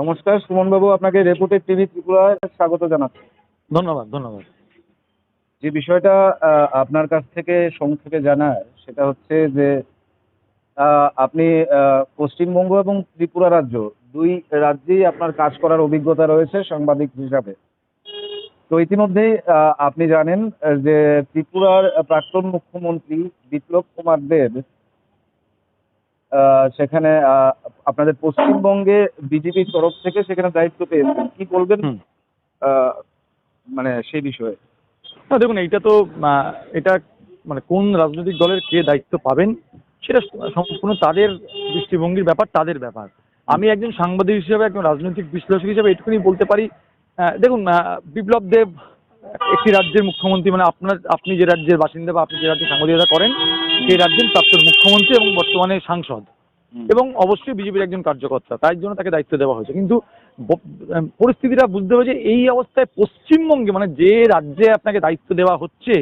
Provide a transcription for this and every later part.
নমস্কার সুমন বাবু আপনাকে রেপুটেড টিভি ত্রিপুরায় স্বাগত জানাচ্ছি। ধন্যবাদ ধন্যবাদ। যে বিষয়টা আপনার কাছ থেকে সংক্ষেপে জানার সেটা হচ্ছে যে আপনি পশ্চিমবঙ্গ এবং ত্রিপুরা রাজ্য দুই রাজ্যেই আপনার কাজ করার অভিজ্ঞতা রয়েছে সাংবাদিক হিসাবে। তো ইতিমধ্যেই আপনি জানেন যে ত্রিপুরার প্রাক্তন মুখ্যমন্ত্রী বিপ্লব কুমার দেব সেখানে আপনাদের পশ্চিমবঙ্গে বিজেপির তরফ থেকে সেখানে দায়িত্ব পেয়েছেন। কি বলবেন? মানে সেই বিষয়ে। না দেখুন এইটা তো এটা মানে কোন রাজনৈতিক দলের কে দায়িত্ব পাবেন সেটা সম্পূর্ণ তাদের দৃষ্টিভঙ্গির ব্যাপার তাদের ব্যাপার। আমি একজন সাংবাদিক হিসেবে একজন রাজনৈতিক বিশ্লেষক হিসেবে এটুকুনি বলতে পারি। দেখুন বিপ্লব দেব একটি রাজ্যের মুখ্যমন্ত্রী মানে আপনার আপনি যে রাজ্যের বাসিন্দা বা আপনি যে রাজ্যে সাংবাদিকতা করেন সেই রাজ্যের প্রাক্তন মুখ্যমন্ত্রী এবং বর্তমানে সাংসদ। এবং অবশ্যই বিজেপির একজন কার্যকর্তা তাই জন্য তাকে দায়িত্ব দেওয়া হয়েছে। কিন্তু পরিস্থিতিটা বুঝতে হবে যে এই অবস্থায় পশ্চিমবঙ্গে মানে যে রাজ্যে আপনাকে দায়িত্ব দেওয়া হচ্ছে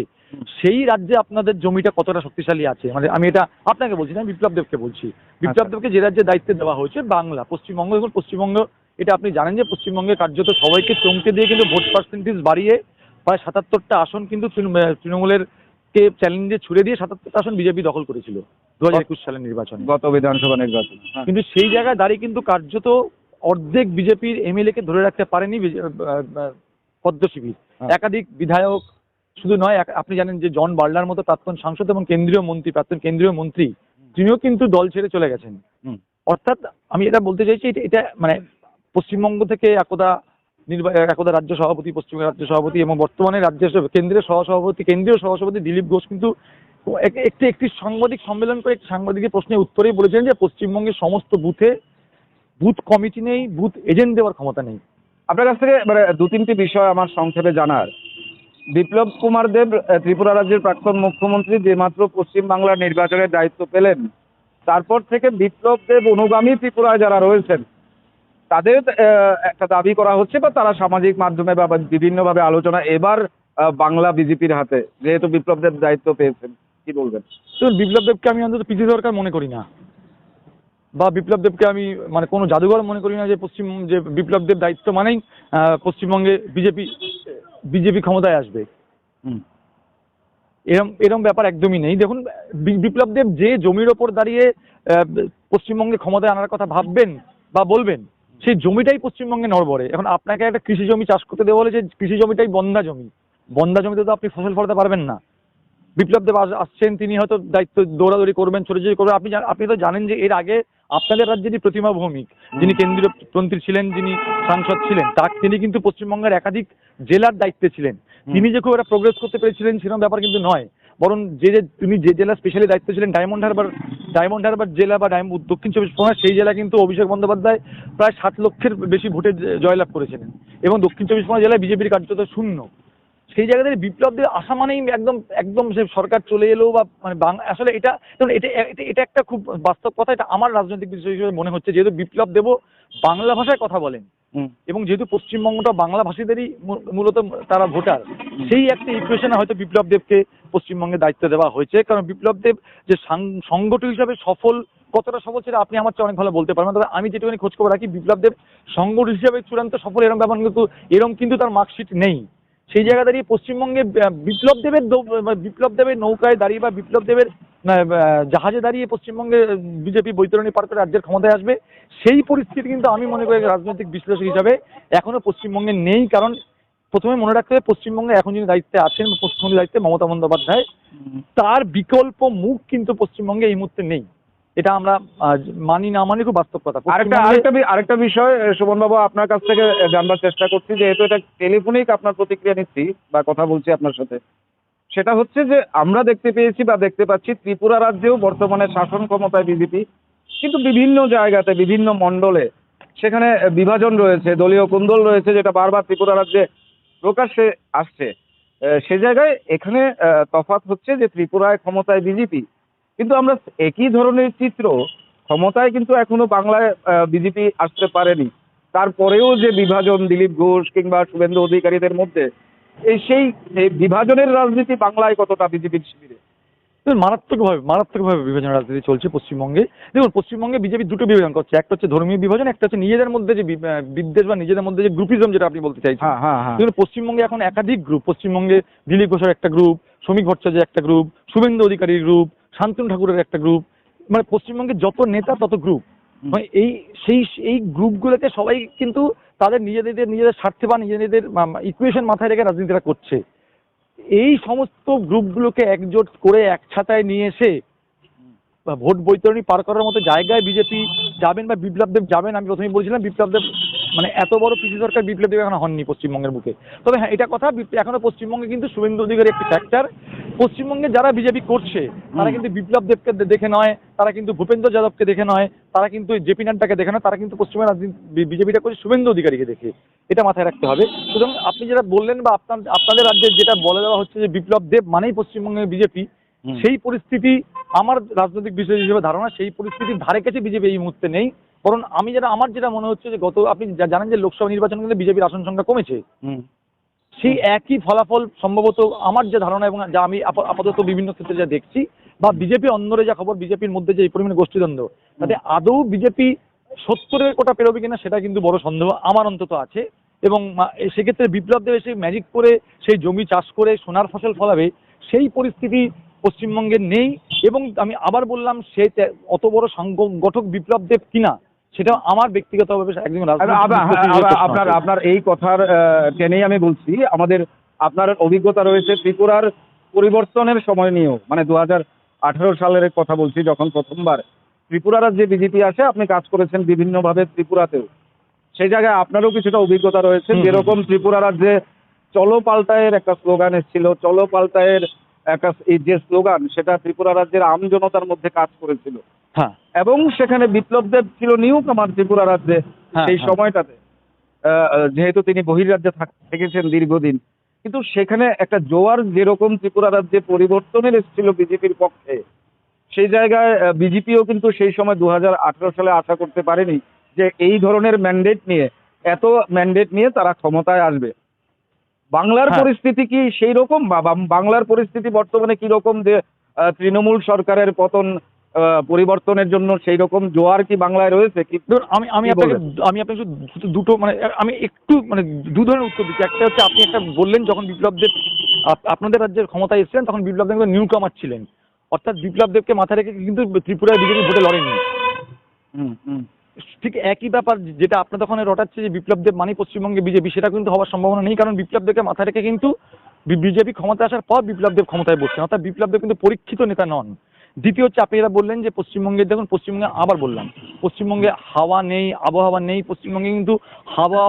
সেই রাজ্যে আপনাদের জমিটা কতটা শক্তিশালী আছে? মানে আমি এটা আপনাকে বলছি না বিপ্লব দেবকে বলছি। বিপ্লব আচ্ছা। দেবকে যে রাজ্যে দায়িত্ব দেওয়া হয়েছে বাংলা পশ্চিমবঙ্গ। এবং পশ্চিমবঙ্গ এটা আপনি জানেন যে পশ্চিমবঙ্গে কার্যত সবাইকে চমকে দিয়ে কিন্তু ভোট পার্সেন্টেজ বাড়িয়ে প্রায় সাতাত্তরটা আসন কিন্তু তৃণমূলের কে চ্যালেঞ্জে ছুড়ে দিয়ে সাতাত্তরটা আসন বিজেপি দখল করেছিল দু হাজার একুশ সালের নির্বাচনে। গত বিধানসভা নির্বাচন হ্যাঁ। কিন্তু সেই জায়গায় দাঁড়িয়ে কিন্তু কার্যত অর্ধেক বিজেপির এমএলএ কে ধরে রাখতে পারেনি বিজে- আহ, আহ, পদ্ম শিবির। হ্যাঁ। একাধিক বিধায়ক শুধু নয় আপনি জানেন যে জন বার্লার মতো প্রাক্তন সাংসদ এবং কেন্দ্রীয় মন্ত্রী প্রাক্তন কেন্দ্রীয় মন্ত্রী তিনিও কিন্তু দল ছেড়ে চলে গেছেন। অর্থাৎ আমি এটা বলতে চাইছি এটা- মানে পশ্চিমবঙ্গ থেকে একদা একদা রাজ্য সভাপতি, পশ্চিমবঙ্গ রাজ্য সভাপতি এবং বর্তমানে রাজ্যের কেন্দ্রীয় সহসভাপতি কেন্দ্রীয় সহসভাপতি দিলীপ ঘোষ কিন্তু একটি একটি সাংবাদিক সম্মেলন করে একটি সাংবাদিকের প্রশ্নের উত্তরেই বলেছেন যে পশ্চিমবঙ্গের সমস্ত বুথে বুথ কমিটি নেই, বুথ এজেন্ট দেওয়ার ক্ষমতা নেই। আপনার কাছ থেকে মানে দু, তিনটি বিষয় আমার সংক্ষেপে জানার। বিপ্লব কুমার দেব ত্রিপুরা রাজ্যের প্রাক্তন মুখ্যমন্ত্রী, যে মাত্র পশ্চিমবাংলার নির্বাচনের দায়িত্ব পেলেন, তারপর থেকে বিপ্লব দেব অনুগামী ত্রিপুরায় যারা রয়েছেন তাদের একটা দাবি করা হচ্ছে বা তারা সামাজিক মাধ্যমে বা বিভিন্নভাবে আলোচনা এবার বাংলা বিজেপির হাতে যেহেতু বিপ্লব দেব দায়িত্ব পেয়েছেন কি বলবেন? তো বিপ্লব দেবকে আমি অন্তত পিসি সরকার মনে করি না। বা বিপ্লব দেবকে আমি মানে কোনো জাদুঘর মনে করি না যে পশ্চিম যে বিপ্লব দেব দায়িত্ব মানেই পশ্চিমবঙ্গে বিজেপি বিজেপি ক্ষমতায় আসবে। হুম। এরম এরম ব্যাপার একদমই নেই। দেখুন বিপ্লব দেব যে জমির ওপর দাঁড়িয়ে আহ, পশ্চিমবঙ্গে ক্ষমতায় আনার কথা ভাববেন বা বলবেন সেই জমিটাই পশ্চিমবঙ্গে নড়বড়ে। এখন আপনাকে একটা কৃষি জমি চাষ করতে দেওয়া হলে যে কৃষি জমিটাই বন্ধা জমি। বন্ধা জমিতে তো আপনি ফসল ফলাতে পারবেন না। বিপ্লব দেব আসছেন তিনি হয়তো দায়িত্ব দৌড়াদৌড়ি করবেন ছোটাছুটি করবেন আপনি আপনি তো জানেন যে এর আগে আপনাদের রাজ্যেরই প্রতিমা ভৌমিক। যিনি কেন্দ্রীয় মন্ত্রী ছিলেন যিনি সাংসদ ছিলেন তার তিনি কিন্তু পশ্চিমবঙ্গের একাধিক জেলার দায়িত্বে ছিলেন। তিনি যে খুব একটা প্রোগ্রেস করতে পেরেছিলেন সেরকম ব্যাপার কিন্তু নয়। বরং যে যে তুমি যে জেলা স্পেশালি দায়িত্ব ছিলেন ডায়মন্ড হারবার ডায়মন্ড হারবার জেলা বা দক্ষিণ চব্বিশ পরগনা, সেই জেলা কিন্তু অভিষেক বন্দ্যোপাধ্যায় প্রায় সাত লক্ষের বেশি ভোটে জয়লাভ করেছিলেন। এবং দক্ষিণ চব্বিশ পরগনা জেলায় বিজেপির কার্যত শূন্য। সেই জায়গা থেকে বিপ্লব দেব আসা মানেই একদম একদম সে সরকার চলে এলো বা মানে আসলে এটা এটা এটা- একটা খুব বাস্তব কথা এটা আমার রাজনৈতিক বিষয় হিসেবে মনে হচ্ছে যেহেতু বিপ্লব দেব বাংলা ভাষায় কথা বলেন। এবং যেহেতু পশ্চিমবঙ্গটা বাংলা ভাষীদেরই মূলত তারা ভোটার সেই একটা ইকুয়েশনে হয়তো বিপ্লব দেবকে পশ্চিমবঙ্গে দায়িত্ব দেওয়া হয়েছে কারণ বিপ্লব দেব যে সংগঠন হিসাবে সফল কতটা সফল সেটা আপনি আমার চেয়ে অনেক ভালো বলতে পারবেন তবে আমি যেটুকুনি খোঁজ খবর রাখি বিপ্লব দেব সংগঠন হিসাবে চূড়ান্ত সফল এরকম ব্যাপার কিন্তু এরকম কিন্তু তার মার্কশিট নেই সেই জায়গা দাঁড়িয়ে পশ্চিমবঙ্গে বিপ্লব দেবের বিপ্লব দেবের নৌকায় দাঁড়িয়ে বা বিপ্লব দেবের জাহাজে দাঁড়িয়ে পশ্চিমবঙ্গে বিজেপি বৈতরণী পার করে রাজ্যের ক্ষমতায় আসবে সেই পরিস্থিতি কিন্তু আমি মনে করি রাজনৈতিক বিশ্লেষক হিসাবে এখনও পশ্চিমবঙ্গে নেই কারণ প্রথমে মনে রাখতে হবে পশ্চিমবঙ্গে এখন যিনি দায়িত্বে আছেন পশ্চিমবঙ্গের দায়িত্বে মমতা বন্দ্যোপাধ্যায় তার বিকল্প মুখ কিন্তু পশ্চিমবঙ্গে এই মুহূর্তে নেই। এটা আমরা মানি না মানি খুব বাস্তব কথা। আরেকটা আরেকটা আরেকটা বিষয় সুমন বাবু আপনার কাছ থেকে জানবার চেষ্টা করছি, যেহেতু এটা টেলিফোনিক আপনার প্রতিক্রিয়া নিচ্ছি, বা কথা বলছি আপনার সাথে। সেটা হচ্ছে যে, আমরা দেখতে পেয়েছি বা দেখতে পাচ্ছি, ত্রিপুরা রাজ্যেও বর্তমানে শাসন ক্ষমতায় বিজেপি, কিন্তু বিভিন্ন জায়গাতে, বিভিন্ন মণ্ডলে সেখানে বিভাজন রয়েছে, দলীয় কুন্দল রয়েছে, যেটা বারবার ত্রিপুরা রাজ্যে প্রকাশ্যে আসছে। সে জায়গায় এখানে তফাৎ হচ্ছে যে, ত্রিপুরায় ক্ষমতায় বিজেপি কিন্তু আমরা একই ধরনের চিত্র ক্ষমতায় কিন্তু এখনও বাংলায় বিজেপি আসতে পারেনি। তারপরেও যে বিভাজন দিলীপ ঘোষ কিংবা শুভেন্দু অধিকারীদের মধ্যে এই সেই বিভাজনের রাজনীতি বাংলায় কতটা বিজেপির শিবিরে? মারাত্মকভাবে মারাত্মকভাবে বিভাজন রাজনীতি চলছে পশ্চিমবঙ্গে। দেখুন পশ্চিমবঙ্গে বিজেপি দুটো বিভাজন করছে। একটা হচ্ছে ধর্মীয় বিভাজন একটা হচ্ছে নিজেদের মধ্যে যে বিদ্বেষ বা নিজেদের মধ্যে যে গ্রুপিজম যেটা আপনি বলতে চাইছেন। হ্যাঁ হ্যাঁ হ্যাঁ। দেখুন পশ্চিমবঙ্গে এখন একাধিক গ্রুপ পশ্চিমবঙ্গে দিলীপ ঘোষের একটা গ্রুপ শ্রমিক ভট্টাচার্যের একটা গ্রুপ শুভেন্দু অধিকারীর গ্রুপ শান্তনু ঠাকুরের একটা গ্রুপ মানে পশ্চিমবঙ্গে যত নেতা তত গ্রুপ মানে এই সেই এই গ্রুপগুলোকে সবাই কিন্তু তাদের নিজেদের নিজেদের স্বার্থে বা নিজেদের ইকুয়েশন মাথায় রেখে রাজনীতিটা করছে। এই সমস্ত গ্রুপগুলোকে একজোট করে এক ছাতায় নিয়ে এসে ভোট বৈতরণী পার করার মতো জায়গায় বিজেপি যাবেন বা বিপ্লব দেব যাবেন আমি প্রথমেই বলছিলাম বিপ্লব দেব মানে এত বড় পিসি সরকার বিপ্লব দেব এখন হননি পশ্চিমবঙ্গের বুকে। তবে হ্যাঁ এটা কথা এখনও পশ্চিমবঙ্গে কিন্তু শুভেন্দু অধিকারী একটি ফ্যাক্টর পশ্চিমবঙ্গে যারা বিজেপি করছে তারা কিন্তু বিপ্লব দেবকে দেখে নয় তারা কিন্তু ভূপেন্দ্র যাদবকে দেখে নয় তারা কিন্তু জেপি নাড্ডাকে দেখে নয় তারা কিন্তু পশ্চিমবঙ্গের রাজনীতি বিজেপিটা করছে শুভেন্দু অধিকারীকে দেখে। এটা মাথায় রাখতে হবে। সুতরাং আপনি যেটা বললেন বা আপনার আপনাদের রাজ্যে যেটা বলে দেওয়া হচ্ছে যে বিপ্লব দেব মানেই পশ্চিমবঙ্গের বিজেপি সেই পরিস্থিতি আমার রাজনৈতিক বিষয় হিসেবে ধারণা সেই পরিস্থিতির ধারে কাছে বিজেপি এই মুহূর্তে নেই। কারণ আমি যেটা আমার যেটা মনে হচ্ছে যে গত আপনি জানেন যে লোকসভা নির্বাচন কিন্তু বিজেপির আসন সংখ্যা কমেছে। সেই একই ফলাফল সম্ভবত আমার যে ধারণা এবং যা আমি আপাতত বিভিন্ন ক্ষেত্রে যা দেখছি বা বিজেপি অন্দরে যা খবর বিজেপির মধ্যে যে এই পরিমাণে গোষ্ঠীদ্বন্দ্ব তাতে আদৌ বিজেপি সত্তরের কোটা পেরোবে কিনা সেটা কিন্তু বড় সন্দেহ আমার অন্তত আছে এবং সেক্ষেত্রে বিপ্লব দেব এসে ম্যাজিক করে সেই জমি চাষ করে সোনার ফসল ফলাবে সেই পরিস্থিতি পশ্চিমবঙ্গে নেই এবং আমি আবার বললাম সে অত বড় সংগঠক বিপ্লব দেব কিনা সেটা আমার ব্যক্তিগতভাবে একজন আপনার আপনার এই কথার টেনেই আমি বলছি আমাদের আপনার অভিজ্ঞতা রয়েছে ত্রিপুরার পরিবর্তনের সময় নিয়েও। মানে দু হাজার আঠারো সালের কথা বলছি যখন প্রথমবার ত্রিপুরার যে বিজেপি আসে আপনি কাজ করেছেন বিভিন্নভাবে ত্রিপুরাতেও। সেই জায়গায় আপনারও কিছুটা অভিজ্ঞতা রয়েছে। যেরকম ত্রিপুরা রাজ্যে চলো পাল্টায়ের একটা স্লোগান এসেছিল চলো পাল্টায়ের একটা এই যে স্লোগান সেটা ত্রিপুরা রাজ্যের আম জনতার মধ্যে কাজ করেছিল। হ্যাঁ। এবং সেখানে বিপ্লব দেব ছিল নিউ কামার ত্রিপুরা রাজ্যে হ্যাঁ, সেই হ্যাঁ। সময়টাতে। যেহেতু তিনি বহির্রাজ্যে থেকেছেন দীর্ঘদিন। কিন্তু সেখানে একটা জোয়ার যেরকম ত্রিপুরা রাজ্যে পরিবর্তনের এসেছিল বিজেপির পক্ষে সেই জায়গায় বিজেপিও কিন্তু সেই সময় দু হাজার আঠারো সালে আশা করতে পারেনি যে এই ধরনের ম্যান্ডেট নিয়ে এত ম্যান্ডেট নিয়ে তারা ক্ষমতায় আসবে। বাংলার হ্যাঁ। পরিস্থিতি কি সেই রকম বাংলার পরিস্থিতি বর্তমানে কি রকম যে তৃণমূল সরকারের পতন পরিবর্তনের জন্য সেই রকম জোয়ার কি বাংলায় রয়েছে? আমি আমি আপনাকে আমি আপনাকে শুধু দুটো- মানে আমি একটু মানে দু ধরনের উত্তর দিচ্ছি। একটা হচ্ছে আপনি একটা বললেন যখন বিপ্লব দেব আপ- আপনাদের রাজ্যের ক্ষমতায় এসেছিলেন তখন বিপ্লব দেব নিউ কামার ছিলেন অর্থাৎ বিপ্লব দেবকে মাথায় রেখে কিন্তু ত্রিপুরায় বিজেপি ভোটে লড়েনি। হুম হুম। ঠিক একই ব্যাপার যেটা আপনার তখন রটাচ্ছে যে বিপ্লব দেব মানে পশ্চিমবঙ্গে বিজেপি, সেটা কিন্তু হওয়ার সম্ভাবনা নেই, কারণ বিপ্লব দেবকে মাথায় রেখে কিন্তু বিজেপি ক্ষমতায় আসার পর বিপ্লব দেব ক্ষমতায় বসছেন অর্থাৎ বিপ্লব দেব কিন্তু পরীক্ষিত নেতা নন। দ্বিতীয় হচ্ছে আপনি বললেন যে পশ্চিমবঙ্গে, দেখুন, পশ্চিমবঙ্গে আবার বললাম, পশ্চিমবঙ্গে হাওয়া নেই, আবহাওয়া নেই, পশ্চিমবঙ্গে কিন্তু হাওয়া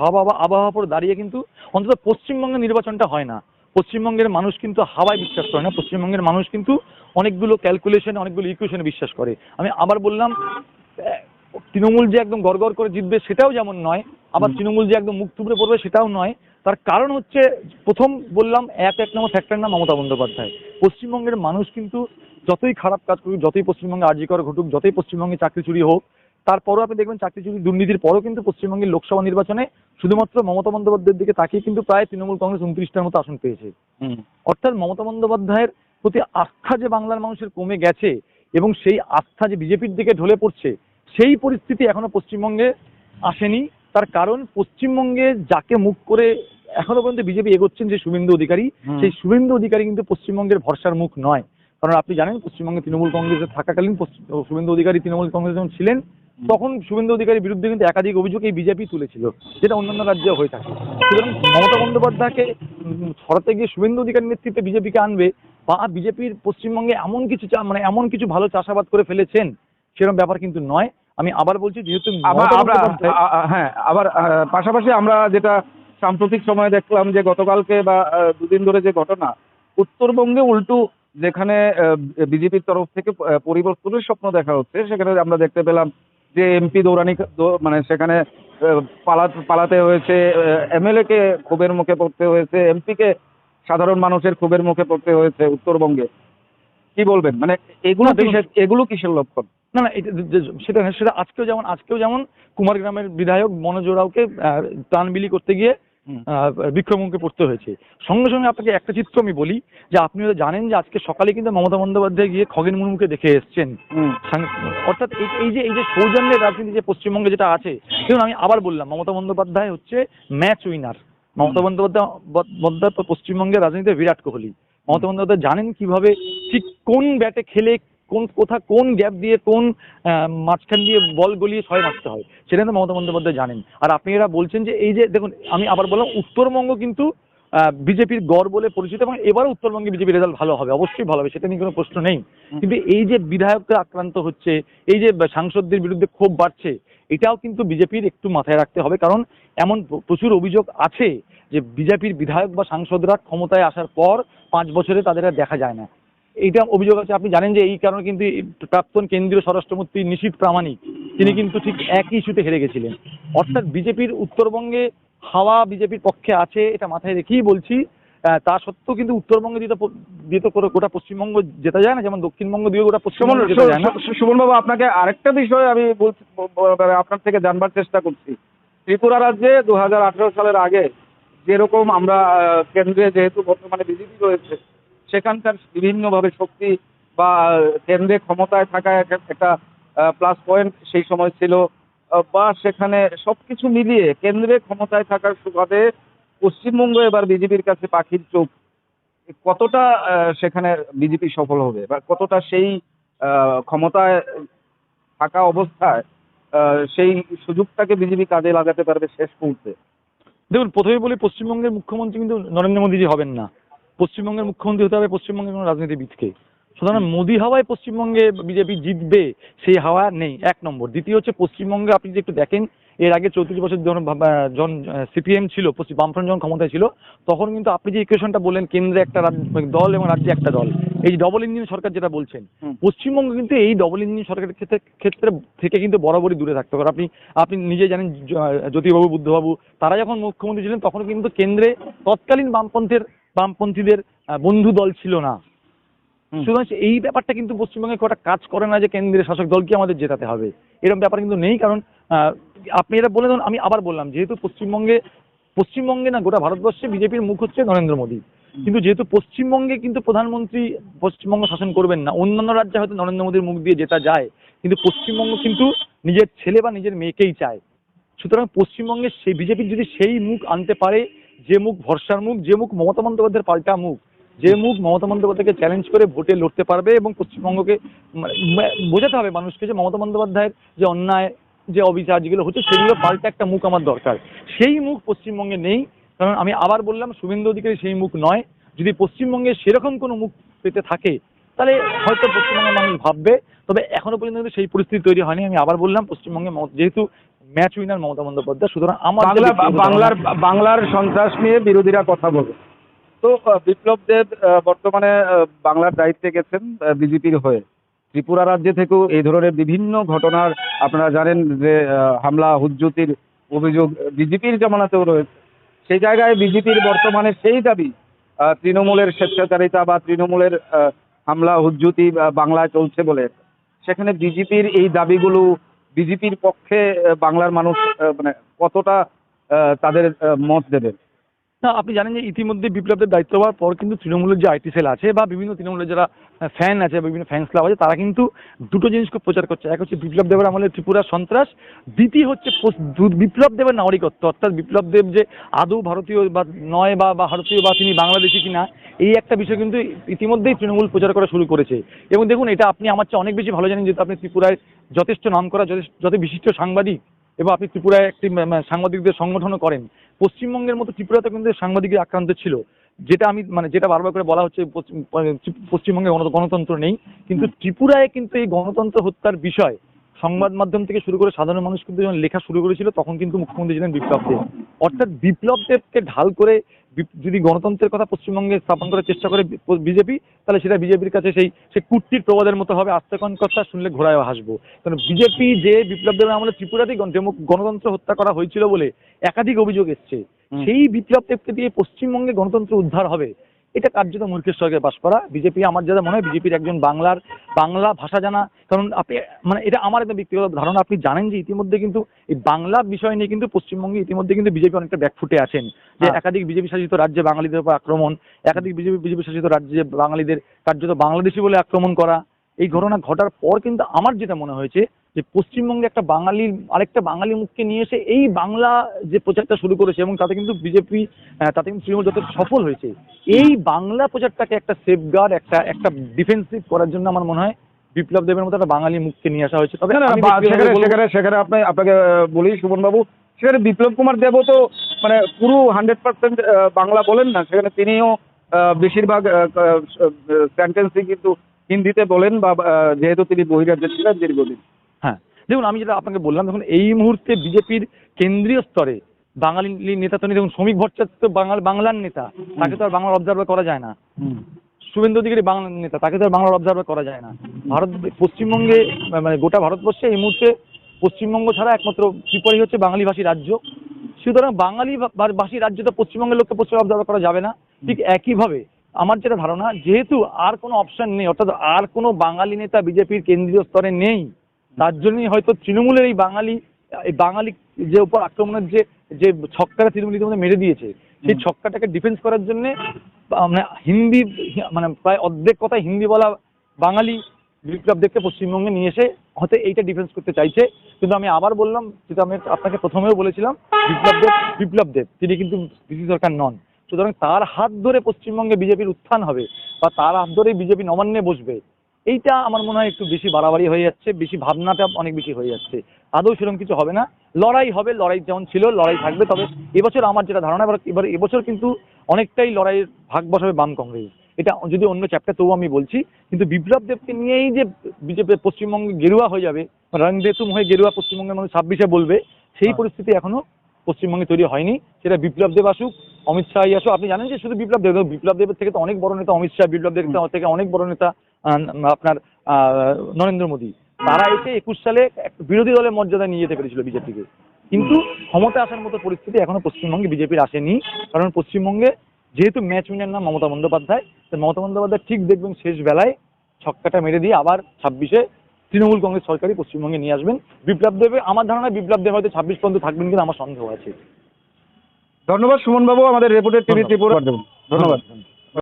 হাওয়া বা আবহাওয়ার উপর দাঁড়িয়ে কিন্তু অন্তত পশ্চিমবঙ্গে নির্বাচনটা হয় না। পশ্চিমবঙ্গের মানুষ কিন্তু হাওয়ায় বিশ্বাস করে না, পশ্চিমবঙ্গের মানুষ কিন্তু অনেকগুলো ক্যালকুলেশন অনেকগুলো ইকুয়েশনে বিশ্বাস করে। আমি আবার বললাম তৃণমূল যে একদম গড়গড় করে জিতবে সেটাও যেমন নয় আবার তৃণমূল যে একদম মুখ থুবড়ে পড়বে সেটাও নয়। তার কারণ হচ্ছে প্রথম বললাম এক এক নম্বর ফ্যাক্টর নাম মমতা বন্দ্যোপাধ্যায়। পশ্চিমবঙ্গের মানুষ কিন্তু যতই খারাপ কাজ করুক যতই পশ্চিমবঙ্গে আর্যিকর ঘটুক যতই পশ্চিমবঙ্গে চাকরি চুরি হোক তারপরও আপনি দেখবেন চাকরি চুরি দুর্নীতির পরও কিন্তু পশ্চিমবঙ্গের লোকসভা নির্বাচনে শুধুমাত্র মমতা বন্দ্যোপাধ্যায়ের দিকে তাকিয়ে কিন্তু প্রায় তৃণমূল কংগ্রেস উনত্রিশটার মতো আসন পেয়েছে। অর্থাৎ মমতা বন্দ্যোপাধ্যায়ের প্রতি আস্থা যে বাংলার মানুষের কমে গেছে এবং সেই আস্থা যে বিজেপির দিকে ঢলে পড়ছে সেই পরিস্থিতি এখনও পশ্চিমবঙ্গে আসেনি। তার কারণ পশ্চিমবঙ্গে যাকে মুখ করে এখনও পর্যন্ত বিজেপি এগোচ্ছেন যে শুভেন্দু অধিকারী সেই শুভেন্দু অধিকারী কিন্তু পশ্চিমবঙ্গের ভরসার মুখ নয়। কারণ আপনি জানেন পশ্চিমবঙ্গে তৃণমূল কংগ্রেসে থাকাকালীন শুভেন্দু অধিকারী তৃণমূল কংগ্রেস যখন ছিলেন তখন শুভেন্দু অধিকারীর বিরুদ্ধে কিন্তু একাধিক অভিযোগ এই বিজেপি তুলেছিল যেটা অন্যান্য রাজ্যে হয়ে থাকে। সুতরাং মমতা বন্দ্যোপাধ্যায়কে সরাতে গিয়ে শুভেন্দু অধিকারীর নেতৃত্বে বিজেপিকে আনবে বা বিজেপির পশ্চিমবঙ্গে এমন কিছু চা- মানে এমন কিছু ভালো চাষাবাদ করে ফেলেছেন সেরকম ব্যাপার কিন্তু নয়। আমি আবার বলছি যেহেতু হ্যাঁ আবার পাশাপাশি আমরা যেটা সাম্প্রতিক সময়ে দেখলাম যে গতকালকে বা দুদিন ধরে যে ঘটনা উত্তরবঙ্গে উল্টু যেখানে বিজেপির তরফ থেকে পরিবর্তনের স্বপ্ন দেখা হচ্ছে সেখানে আমরা দেখতে পেলাম যে এমপি দৌরানি মানে সেখানে আহ, পালাতে হয়েছে এমএলএ কে ক্ষোভের মুখে পড়তে হয়েছে এমপি কে সাধারণ মানুষের ক্ষোভের মুখে পড়তে হয়েছে উত্তরবঙ্গে। কি বলবেন? মানে এগুলো এগুলো কিসের লক্ষণ? না না সেটা না, সেটা আজকেও যেমন আজকেও যেমন কুমার গ্রামের বিধায়ক মনোজ ওরাওকে ত্রাণ বিলি করতে গিয়ে বিক্ষোভমুখে পড়তে হয়েছে। সঙ্গে সঙ্গে আপনাকে একটা চিত্র আমি বলি যে আপনি হয়তো জানেন যে আজকে সকালে কিন্তু মমতা বন্দ্যোপাধ্যায় গিয়ে খগেন মুর্মুকে দেখে এসছেন। অর্থাৎ এই- যে এই যে সৌজন্যের রাজনীতি যে পশ্চিমবঙ্গে যেটা আছে দেখুন আমি আবার বললাম মমতা বন্দ্যোপাধ্যায় হচ্ছে ম্যাচ উইনার। মমতা বন্দ্যোপাধ্যায় পশ্চিমবঙ্গের রাজনীতিতে বিরাট কোহলি। মমতা বন্দ্যোপাধ্যায় জানেন কীভাবে ঠিক কোন ব্যাটে খেলে কোন কোথা কোন গ্যাপ দিয়ে কোন মাঝখান দিয়ে বল গলিয়ে ছয় মারতে হয় সেটা কিন্তু মমতা বন্দ্যোপাধ্যায় জানেন। আর আপনি এরা বলছেন যে এই যে দেখুন আমি আবার বললাম উত্তরবঙ্গ কিন্তু বিজেপির গড় বলে পরিচিত এবং এবারও উত্তরবঙ্গে বিজেপির রেজাল্ট ভালো হবে অবশ্যই ভালো হবে সেটা নিয়ে কোনো প্রশ্ন নেই। কিন্তু এই যে বিধায়করা আক্রান্ত হচ্ছে এই যে সাংসদদের বিরুদ্ধে ক্ষোভ বাড়ছে এটাও কিন্তু বিজেপির একটু মাথায় রাখতে হবে কারণ এমন প্রচুর অভিযোগ আছে যে বিজেপির বিধায়ক বা সাংসদরা ক্ষমতায় আসার পর পাঁচ বছরে তাদের দেখা যায় না। এইটা অভিযোগ আছে। আপনি জানেন যে এই কারণে কিন্তু প্রাক্তন কেন্দ্রীয় স্বরাষ্ট্রমন্ত্রী নিশীথ প্রামাণিক তিনি কিন্তু ঠিক একই ইস্যুতে হেরে গেছিলেন। অর্থাৎ বিজেপির উত্তরবঙ্গে হাওয়া বিজেপির পক্ষে আছে এটা মাথায় রেখেই বলছি। তা সত্ত্বেও কিন্তু উত্তরবঙ্গে দিয়ে তো দিয়ে তো গোটা পশ্চিমবঙ্গ যেতে যায় না যেমন দক্ষিণবঙ্গ দিয়ে গোটা পশ্চিমবঙ্গ যেতে যায় না। সুমন বাবু আপনাকে আরেকটা বিষয় আমি বলছি মানে আপনার থেকে জানবার চেষ্টা করছি। ত্রিপুরা রাজ্যে দু হাজার আঠারো সালের আগে যেরকম আমরা কেন্দ্রে যেহেতু বর্তমানে বিজেপি রয়েছে সেখানকার বিভিন্নভাবে শক্তি বা কেন্দ্রে ক্ষমতায় থাকা একটা- প্লাস পয়েন্ট সেই সময় ছিল। বা সেখানে সবকিছু মিলিয়ে কেন্দ্রে ক্ষমতায় থাকার সুবাদে পশ্চিমবঙ্গ এবার বিজেপির কাছে পাখির চোখ। কতটা সেখানে বিজেপি সফল হবে বা কতটা সেই ক্ষমতায় থাকা অবস্থায় সেই সুযোগটাকে বিজেপি কাজে লাগাতে পারবে শেষ মুহূর্তে? দেখুন প্রথমে বলি, পশ্চিমবঙ্গের মুখ্যমন্ত্রী কিন্তু নরেন্দ্র মোদীজি হবেন না। পশ্চিমবঙ্গের মুখ্যমন্ত্রী হতে হবে, পশ্চিমবঙ্গের কোনো রাজনীতিবিদকে সুতরাং মোদী হাওয়ায় পশ্চিমবঙ্গে বিজেপি জিতবে, সেই হাওয়া নেই, এক নম্বর। দ্বিতীয় হচ্ছে পশ্চিমবঙ্গে, আপনি যদি একটু দেখেন, এর আগে চৌত্রিশ বছর জন সিপিএম ছিল পশ্চিম বামফ্রন্ট যখন ক্ষমতায় ছিল, তখন কিন্তু আপনি যে ইকুয়েশনটা বললেন, কেন্দ্রে একটা দল এবং রাজ্যে একটা দল এই ডবল ইঞ্জিন সরকার যেটা বলছেন পশ্চিমবঙ্গ কিন্তু এই ডবল ইঞ্জিন সরকারের ক্ষেত্রে ক্ষেত্রে থেকে কিন্তু বরাবরই দূরে থাকতে পারে আপনি আপনি নিজে জানেন জ্যোতিবাবু বুদ্ধবাবু তারা যখন মুখ্যমন্ত্রী ছিলেন তখন কিন্তু কেন্দ্রে তৎকালীন বামপন্থের বামপন্থীদের বন্ধু দল ছিল না। সুতরাং এই ব্যাপারটা কিন্তু পশ্চিমবঙ্গে খুব একটা কাজ করে না যে কেন্দ্রের শাসক দলকে আমাদের জেতাতে হবে। এরকম ব্যাপার কিন্তু নেই কারণ আহ, আপনি এটা বলে দেন আমি আবার বললাম যেহেতু পশ্চিমবঙ্গে পশ্চিমবঙ্গে না গোটা ভারতবর্ষে বিজেপির মুখ হচ্ছে নরেন্দ্র মোদী। কিন্তু যেহেতু পশ্চিমবঙ্গে কিন্তু প্রধানমন্ত্রী পশ্চিমবঙ্গ শাসন করবেন না, অন্যান্য রাজ্যে হয়তো নরেন্দ্র মোদীর মুখ দিয়ে জেতা যায়, কিন্তু পশ্চিমবঙ্গ কিন্তু নিজের ছেলে বা নিজের মেয়েকেই চায়। সুতরাং পশ্চিমবঙ্গে সেই বিজেপির যদি সেই মুখ আনতে পারে, যে মুখ ভরসার মুখ, যে মুখ মমতা বন্দ্যোপাধ্যায়ের পাল্টা মুখ, যে মুখ মমতা বন্দ্যোপাধ্যায়কে চ্যালেঞ্জ করে ভোটে লড়তে পারবে এবং পশ্চিমবঙ্গকে বোঝাতে হবে মানুষকে যে মমতা বন্দ্যোপাধ্যায়ের যে অন্যায়, যে অবিচার যেগুলো হচ্ছে, সেগুলো পাল্টা একটা মুখ আমার দরকার। সেই মুখ পশ্চিমবঙ্গে নেই কারণ আমি আবার বললাম শুভেন্দু অধিকারী সেই মুখ নয়। যদি পশ্চিমবঙ্গে সেরকম কোনো মুখ পেতে থাকে তাহলে হয়তো পশ্চিমবঙ্গের মানুষ ভাববে তবে এখনও পর্যন্ত কিন্তু সেই পরিস্থিতি তৈরি হয়নি। আমি আবার বললাম পশ্চিমবঙ্গে যেহেতু ম্যাচ উইনার মমতা বন্দ্যোপাধ্যায় সুতরাং আমার বাংলার বাংলার সন্ত্রাস নিয়ে বিরোধীরা কথা বলে তো বিপ্লব দেব বর্তমানে বাংলার দায়িত্বে গেছেন বিজেপির হয়ে। ত্রিপুরা রাজ্যে থেকেও এই ধরনের বিভিন্ন ঘটনার আপনারা জানেন যে আহ, হামলা হুজ্জুতির অভিযোগ বিজেপির জামানাতেও রয়েছে। সেই জায়গায় বিজেপির বর্তমানে সেই দাবি তৃণমূলের স্বেচ্ছাচারিতা বা তৃণমূলের হামলা, হুজ্জুতি বাংলায় চলছে বলে। সেখানে বিজেপির এই দাবিগুলো বিজেপির পক্ষে বাংলার মানুষ মানে কতটা তাদের মত দেবে? না, আপনি জানেন যে ইতিমধ্যে বিপ্লবের দায়িত্ব হওয়ার পর কিন্তু তৃণমূলের যে আইটি সেল আছে বা বিভিন্ন তৃণমূলের যারা ফ্যান আছে বিভিন্ন ফ্যান্স ক্লাব আছে, তারা কিন্তু দুটো জিনিস খুব প্রচার করছে। এক হচ্ছে বিপ্লব দেবের আমলে ত্রিপুরা সন্ত্রাস, দ্বিতীয় হচ্ছে বিপ্লব দেবের নাগরিকত্ব, অর্থাৎ বিপ্লব দেব যে আদৌ ভারতীয় বা নয় বা ভারতীয় বা তিনি বাংলাদেশি কিনা, এই একটা বিষয় কিন্তু ইতিমধ্যেই তৃণমূল প্রচার করা শুরু করেছে। এবং দেখুন, এটা আপনি আমার চেয়ে অনেক বেশি ভালো জানেন, যেহেতু আপনি ত্রিপুরায় যথেষ্ট নাম করা, যথেষ্ট বিশিষ্ট সাংবাদিক এবং আপনি ত্রিপুরায় একটি সাংবাদিকদের সংগঠনও করেন। পশ্চিমবঙ্গের মতো ত্রিপুরাতে কিন্তু সাংবাদিকের আক্রান্ত ছিল। যেটা আমি মানে যেটা বারবার করে বলা হচ্ছে পশ্চিমবঙ্গে গণতন্ত্র নেই। কিন্তু ত্রিপুরায় কিন্তু এই গণতন্ত্র হত্যার বিষয় সংবাদ মাধ্যম থেকে শুরু করে সাধারণ মানুষ কিন্তু যখন লেখা শুরু করেছিল তখন কিন্তু মুখ্যমন্ত্রী ছিলেন বিপ্লব দেব। অর্থাৎ বিপ্লব দেবকে ঢাল করে যদি গণতন্ত্রের কথা পশ্চিমবঙ্গে স্থাপন করার চেষ্টা করে বিজেপি তাহলে সেটা বিজেপির কাছে সেই সেই কুট্টির প্রবাদের মতো হবে। আস্তেকন কথা শুনলে ঘোড়ায় হাসবো। কারণ বিজেপি যে বিপ্লব দেবের আমলে ত্রিপুরাতেই গণতন্ত্র হত্যা করা হয়েছিল বলে একাধিক অভিযোগ এসছে। সেই বিপ্লব দেবকে দিয়ে পশ্চিমবঙ্গে গণতন্ত্র উদ্ধার হবে এটা কার্যত মূর্খের স্বর্গে বাস করা। বিজেপি আমার যেটা মনে হয় বিজেপির একজন বাংলার বাংলা ভাষা জানা কারণ আপনি মানে এটা আমার একটা ব্যক্তিগত ধারণা আপনি জানেন যে ইতিমধ্যে কিন্তু এই বাংলা বিষয় নিয়ে কিন্তু পশ্চিমবঙ্গে ইতিমধ্যে কিন্তু বিজেপি অনেকটা ব্যাকফুটে আছেন যে হ্যাঁ। একাধিক বিজেপি শাসিত রাজ্যে বাঙালিদের উপর আক্রমণ একাধিক বিজেপি বিজেপি শাসিত রাজ্যে বাঙালিদের কার্যত বাংলাদেশি বলে আক্রমণ করা এই ঘটনা ঘটার পর কিন্তু আমার যেটা মনে হয়েছে যে পশ্চিমবঙ্গে একটা বাঙালির আরেকটা বাঙালি মুখকে নিয়ে এসে এই বাংলা যে প্রচারটা শুরু করেছে এবং তাতে কিন্তু বিজেপি তাতে কিন্তু তৃণমূল যথেষ্ট সফল হয়েছে এই বাংলা প্রচারটাকে একটা সেফগার্ড একটা একটা ডিফেন্সিভ করার জন্য আমার মনে হয় বিপ্লব দেবের মতো একটা বাঙালি মুখকে নিয়ে আসা হয়েছে। তবে সেখানে সেখানে সেখানে আপনি আপনাকে বলি সুমন বাবু সেখানে বিপ্লব কুমার দেবও তো মানে পুরো হান্ড্রেড পার্সেন্ট বাংলা বলেন না সেখানে তিনিও বেশিরভাগ সেন্টেন্সই কিন্তু হিন্দিতে বলেন বা যেহেতু তিনি বহিরাজ্যে ছিলেন দীর্ঘদিন। হ্যাঁ। দেখুন আমি যেটা আপনাকে বললাম দেখুন এই মুহূর্তে বিজেপির কেন্দ্রীয় স্তরে বাঙালি নেতা তো নেই। দেখুন শ্রমিক ভট্টাচার্য তো বাঙাল বাংলার নেতা। তাকে তো আর বাংলার অবজার্ভার করা যায় না। শুভেন্দু অধিকারী বাংলার নেতা তাকে তো বাংলার অবজার্ভার করা যায় না। ভারত পশ্চিমবঙ্গে মানে গোটা ভারতবর্ষে এই মুহূর্তে পশ্চিমবঙ্গ ছাড়া একমাত্র ত্রিপুরাই হচ্ছে বাঙালিভাষী রাজ্য। সুতরাং বাঙালি ভাষী রাজ্য তো পশ্চিমবঙ্গের লোককে পশ্চিম অবজার্ভ করা যাবে না। ঠিক একইভাবে আমার যেটা ধারণা যেহেতু আর কোনো অপশন নেই অর্থাৎ আর কোনো বাঙালি নেতা বিজেপির কেন্দ্রীয় স্তরে নেই তার জন্যই হয়তো তৃণমূলের এই বাঙালি এই বাঙালি যে উপর আক্রমণের যে যে ছক্কাটা তৃণমূল ইতিমধ্যে মেরে দিয়েছে সেই ছক্কাটাকে ডিফেন্স করার জন্যে মানে হিন্দি মানে প্রায় অর্ধেক কথায় হিন্দি বলা বাঙালি বিপ্লব দেখতে পশ্চিমবঙ্গে নিয়ে এসে হয়তো এইটা ডিফেন্স করতে চাইছে। কিন্তু আমি আবার বললাম, যেটা আমি আপনাকে প্রথমেও বলেছিলাম, বিপ্লব দেব বিপ্লব দেব, তিনি কিন্তু পিসি সরকার নন। সুতরাং তার হাত ধরে পশ্চিমবঙ্গে বিজেপির উত্থান হবে বা তার হাত ধরেই বিজেপি নবান্নে বসবে এইটা আমার মনে হয় একটু বেশি বাড়াবাড়ি হয়ে যাচ্ছে বেশি ভাবনাটা অনেক বেশি হয়ে যাচ্ছে। আদৌ সেরকম কিছু হবে না। লড়াই হবে লড়াই যেমন ছিল লড়াই থাকবে তবে এবছর আমার যেটা ধারণা এবার এবার এবছর কিন্তু অনেকটাই লড়াইয়ের ভাগ বসাবে বাম কংগ্রেস। এটা যদি অন্য চ্যাপ্টার তবু আমি বলছি কিন্তু বিপ্লব দেবকে নিয়েই যে বিজেপি পশ্চিমবঙ্গে গেরুয়া হয়ে যাবে রং দেতুম হয়ে গেরুয়া পশ্চিমবঙ্গের মানুষ ছাব্বিশে বলবে সেই হ্যাঁ। পরিস্থিতি এখনও পশ্চিমবঙ্গে তৈরি হয়নি। সেটা বিপ্লব দেব আসুক অমিত শাহ আসুক আপনি জানেন যে শুধু বিপ্লব দেব বিপ্লব দেবের থেকে তো অনেক বড় নেতা অমিত শাহ বিপ্লব দেব থেকে অনেক বড় নেতা আপনার নরেন্দ্র মোদী। তারা এসে একুশ সালে বিরোধী দলের মর্যাদা নিয়ে যেতে পেরেছিল বিজেপিকে। কিন্তু ক্ষমতা আসার মতো পরিস্থিতি এখনও পশ্চিমবঙ্গে বিজেপির আসেনি। কারণ পশ্চিমবঙ্গে যেহেতু ম্যাচ উইনার নাম মমতা বন্দ্যোপাধ্যায় তো মমতা বন্দ্যোপাধ্যায় ঠিক দেখবেন শেষ বেলায় ছক্কাটা মেরে দিয়ে আবার ছাব্বিশে তৃণমূল কংগ্রেস সরকারই পশ্চিমবঙ্গে নিয়ে আসবেন। বিপ্লব দেবে আমার ধারণা বিপ্লব দেব হয়তো ছাব্বিশ পর্যন্ত থাকবেন কিন্তু আমার সন্দেহ আছে। ধন্যবাদ সুমন বাবু আমাদের রিপোর্টের টিভি ত্রিপুরা ধন্যবাদ।